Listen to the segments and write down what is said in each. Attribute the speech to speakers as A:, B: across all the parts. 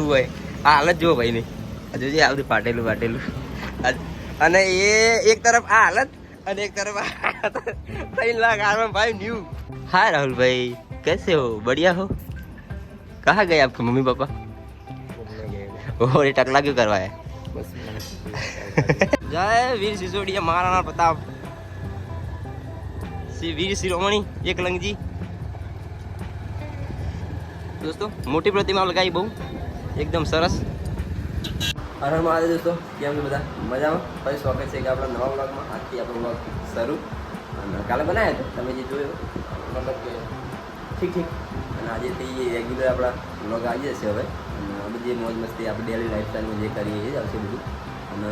A: ભાઈ ગયા આપકે mummy papa ઓહ એ ટકલા ક્યું કરવા જય વીર સિસોડિયા મહારાણા પ્રતાપ. શ્રી વીર શિરોમણી એકલંગજી દોસ્તો મોટી પ્રતિમા લગાવી બહુ. એકદમ સરસ. હર આવે દોસ્તો, કેમ છો બધા? મજામાં? ફરી સ્વાગત છે કે આપણા નવા બ્લોગમાં આખી આપણો બ્લોગ શરૂ. અને કાલે બનાવ્યો હતો, તમે જે જોયો. મતલબ કે ઠીક ઠીક. અને આજેથી રેગ્યુલર આપણા બ્લોગ આવી જશે હવે. અને જે મોજ મસ્તી, આપણે ડેલી લાઈફસ્ટાઈલમાં જે કરીએ એ જ આવશે બધું. અને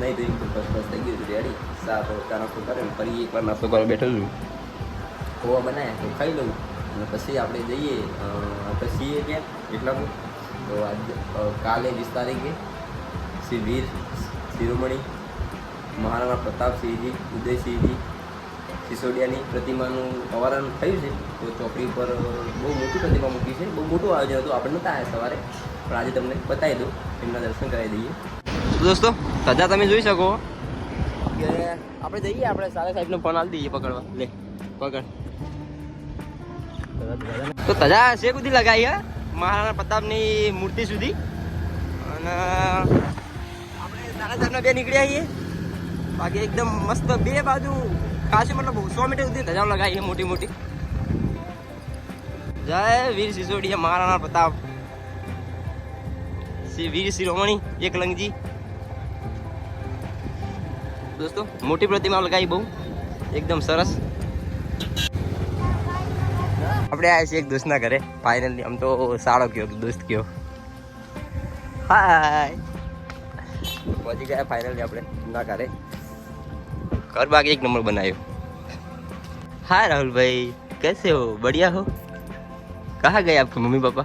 A: નહીં તો એકદમ તો ફર્સ્ટ ફર્સ્ટ થઈ ગયું રેડી સાત ચા નાસ્તો કરે ને ફરી એકવાર નાસ્તો કરવા બેઠો છું. ખોવા બનાવ્યા, તો ખાઈ લઉં. અને પછી આપણે જઈએ આપણે છીએ ક્યાં? એટલામાં તો આજ કાલે વીસ તારીખે શ્રી વીર શિરોમણી મહારાણા પ્રતાપસિંહજી, ઉદયસિંહજી સિસોડિયાની પ્રતિમાનું અવારણ થયું છે. તો ચોકડી ઉપર બહુ મોટી પ્રતિમા મૂકી છે. બહુ મોટું આયોજન હતું. આપણે નહોતા આવ્યા સવારે. પણ આજે તમને બતાવી દઉં. એમના દર્શન કરાવી દઈએ. દોસ્તો તજા તમે જોઈ શકો. આપણે જઈએ, આપણે સારા સાહેબનો ફોન આલી દઈએ પકડવા. લે, પકડ. તો તજા શે સુધી લગાવી હે? મહારાણા પ્રતાપની મૂર્તિ સુધી. અને આપણે નાના સાહેબના બે નીકળ્યા છીએ. બાકી એકદમ મસ્ત બે બાજુ કાશી મતલબ સો મીટર સુધી ધજાઓ લગાવી મોટી મોટી. જય વીર સિસોડિયા મહારાણા પ્રતાપ. શ્રી વીર શિરોમણી એકલંગજી. દોસ્તો, મોટી પ્રતિમા લગાવી બહુ. એકદમ સરસ. આપણે આવ્યા છીએ એક દોસ્તના ઘરે ફાઇનલી આમ તો સારો કયો દોસ્ત કયો હાય પહોંચી ગયા ફાઇનલી આપણે ના ઘરે ઘર બાકી એક નંબર બનાવ્યો हाय राहुल भाई कैसे हो बढ़िया हो कहाँ गए आपके मम्मी पापा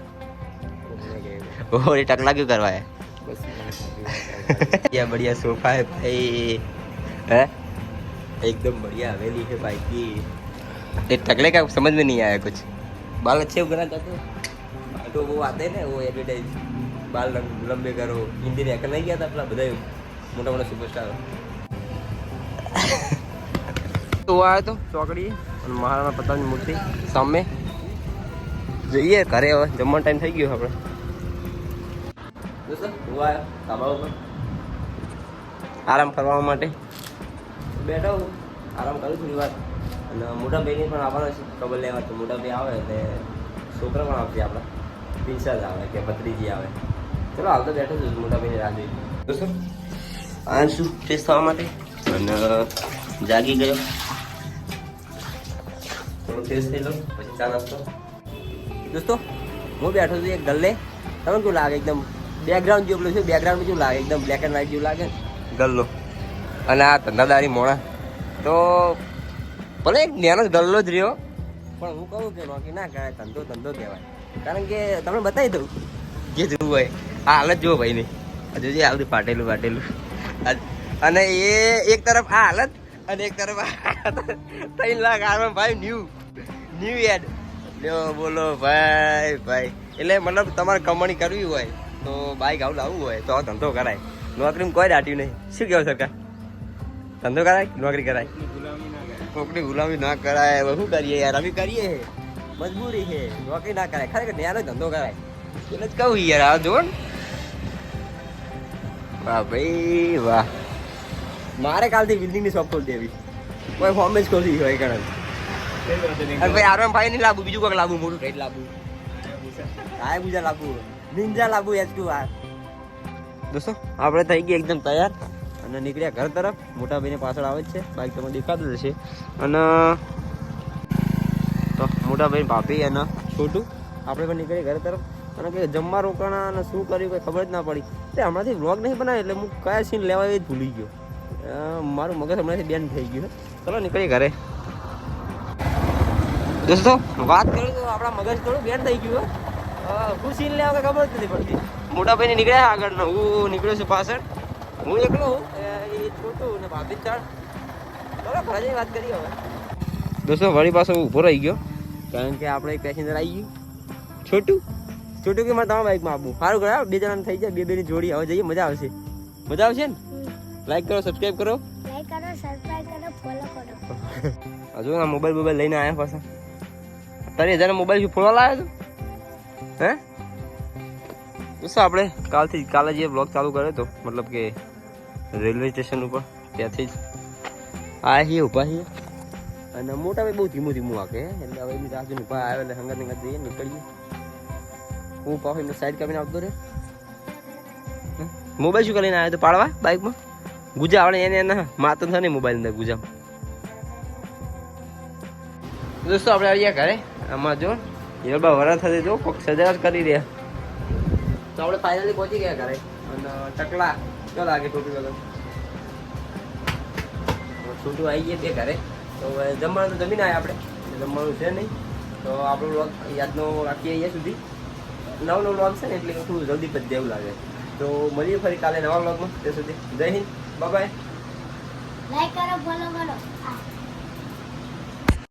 A: और ये टकला क्यों करवाया क्या बढ़िया सोफा है भाई है एकदम बढ़िया हवेली है भाई की ये टकले का समझ में नहीं आया कुछ बाल अच्छे उगना चाहते हो तो वो आते हैं ना वो एडवर्टाइज बाल लंब- लंबे करो हिंदी में नहीं किया था अपना બધા મોટા મોટા સુપરસ્ટાર તો આવ્યો તો ચોકડી અને મહારાણા પ્રતાપની મૂર્તિ સામે જઈએ ઘરે હવે જમવાનો ટાઈમ થઈ ગયો આપણે દોસ્તો હું આવ્યો ધાબા ઉપર આરામ કરવા માટે બેઠો હું આરામ કરું થોડી વાર અને મોટા ભાઈને પણ આવવાનો છે ખબર લેવા, તો મોટા ભાઈ આવે એટલે છોકરા પણ આવશે આપણા. જ આવે કે ભત્રીજી આવે. ચલો, હાલ તો બેઠો છું મોટા ભાઈને રાહ જોઈ દોસ્તો આ શું ફ્રેશ થવા માટે? અને જાગી ગયો. થોડો ફ્રેશ થઈ લો, પછી ચા નાસ્તો. દોસ્તો, હું બેઠો છું એક ગલ્લે તમને કેવું લાગે? એકદમ બેકગ્રાઉન્ડ જેવું છે બેકગ્રાઉન્ડ જેવું લાગે? એકદમ બ્લેક એન્ડ વ્હાઈટ જેવું લાગે? ગલ્લો અને આ ધંધાદારી મોણા. તો ભલે એક નેનો ગલ્લો જ રહ્યો, પણ હું કહું કે નોકરી ના કહેવાય, ધંધો ધંધો કહેવાય. કારણ કે તમને બતાવી દઉં, જે જોવું હોય. આ હાલત જુઓ ભાઈ ની હજુ જે બધું ફાટેલું ફાટેલું. અને એ એક તરફ આ હાલત, અને એક તરફ ત્રણ લાખ આરામ ભાઈ ન્યૂ ન્યૂ એડ લ્યો, બોલો, ભાઈ ભાઈ. એટલે મતલબ તમારે કમાણી કરવી હોય, તો બાઈક આવું લાવવું હોય, તો ધંધો કરાય. નોકરીમાં કોઈ દાટ્યું નહીં. શું કહેવું સરકાર? ધંધો કરાય નોકરી કરાય? કોકની ગુલામી ના કરાય. હવે શું કરીએ યાર? અમે કરીએ મજબૂરી છે નોકરી ના કરાય. ખરેખર ન્યાનો ધંધો કરાય. એટલે જ કહું યાર, આ જો વાહ ભાઈ, વાહ. મારે કાલથી બિલ્ડિંગની શોપ ખોલી દેવી. કોઈ ફોર્મ જ ખોલી હોય કણ અને ભાઈ આરએમ ભાઈ નહીં લાવવું બીજું કોઈક લાગુ, મોટું કઈ લાવવું કાય બીજા લાવવું નિંજા લાવવું એચ આર દોસ્તો, આપણે થઈ ગયા એકદમ તૈયાર. અને નીકળ્યા ઘર તરફ. મોટા ભાઈને પાછળ આવે જ છે. બાઈક તમને દેખાતું હશે. અને તો મોટા ભાઈ ભાભી અને છોટું, આપણે પણ નીકળીએ ઘર તરફ. અને કે જમવા રોકાણા અને શું કર્યું કંઈ ખબર જ ના પડી. તે હમણાંથી વ્લોગ નહીં બનાવ્યો એટલે હું કયા સીન લેવા એ ભૂલી ગયો. મારું મગજ હમણાંથી બેન થઈ ગયું. ચલો નીકળીએ ઘરે. દોસ્તો, વાત કરું તો આપણા મગજ થોડું બેન થઈ ગયું. સીન લેવા ખબર જ નથી પડતી. મોટા ભાઈ નીકળ્યા આગળ હું નીકળ્યો છું પાછળ. હું એકલો એ છોટું ને ભાભી ચાર. ચલો વાત કરીએ હવે. દોસ્તો વળી પાછો ઊભો રહી ગયો. કારણ કે આપણે એક પેસેન્જર આવી ગયું. છોટું? છોટું કે મારે તમારા બાઇકમાં આપવું સારું કરે બે જણા થઈ જાય બે બેની જોડી. હવે જઈએ મજા આવશે. મજા આવશે ને? લાઈક કરો સબસ્ક્રાઈબ કરો.
B: લાઈક કરો સબસ્ક્રાઈબ કરો ફોલો કરો.
A: હજુ ના મોબાઈલ મોબાઈલ લઈને આવ્યા પાછા. તારી હજાર મોબાઈલ શું ફોડવા લાવ્યો હતો હે? શું આપણે કાલથી કાલે જે બ્લોગ ચાલુ કર્યો હતો મતલબ કે રેલવે સ્ટેશન ઉપર ત્યાંથી જ. આ હી ઊભા છીએ અને મોટા ભાઈ બહુ ધીમું ધીમું વાગે એટલે હવે એમની રાહ જોઈને ઊભા આવે એટલે હંગાત હંગાત જઈએ નીકળીએ. હું પાછો એમને સાઈડ કાપીને આવતો રે મોબાઈલ શું કરીને આવ્યો તો પાડવા? બાઇકમાં ગુજા આવડે એને એના. માતો થાય ને મોબાઈલ અંદર ગુજા. દોસ્તો આપણે આવ્યા ઘરે. આમાં જો હિરલબા વરા થશે જો કોઈક સજાવટ કરી રહ્યા. તો આપણે ફાઇનલી પહોંચી ગયા ઘરે. અને ટકલા ક્યાં લાગે ટોપી વગર છૂટું આવી ગયા તે ઘરે. તો જમવાનું તો જમીને આવ્યા આપણે. જમવાનું છે નહીં. તો આપણો લોક યાદનો રાખીએ અહીંયા સુધી. નવો નવો લોક છે ને એટલે થોડું જલ્દી પતી જેવું લાગે. તો મળીએ ફરી કાલે નવા વ્લોગમાં ત્યાં સુધી જય હિન્દ. બાય
B: લાઈક કરો ફોલો કરો.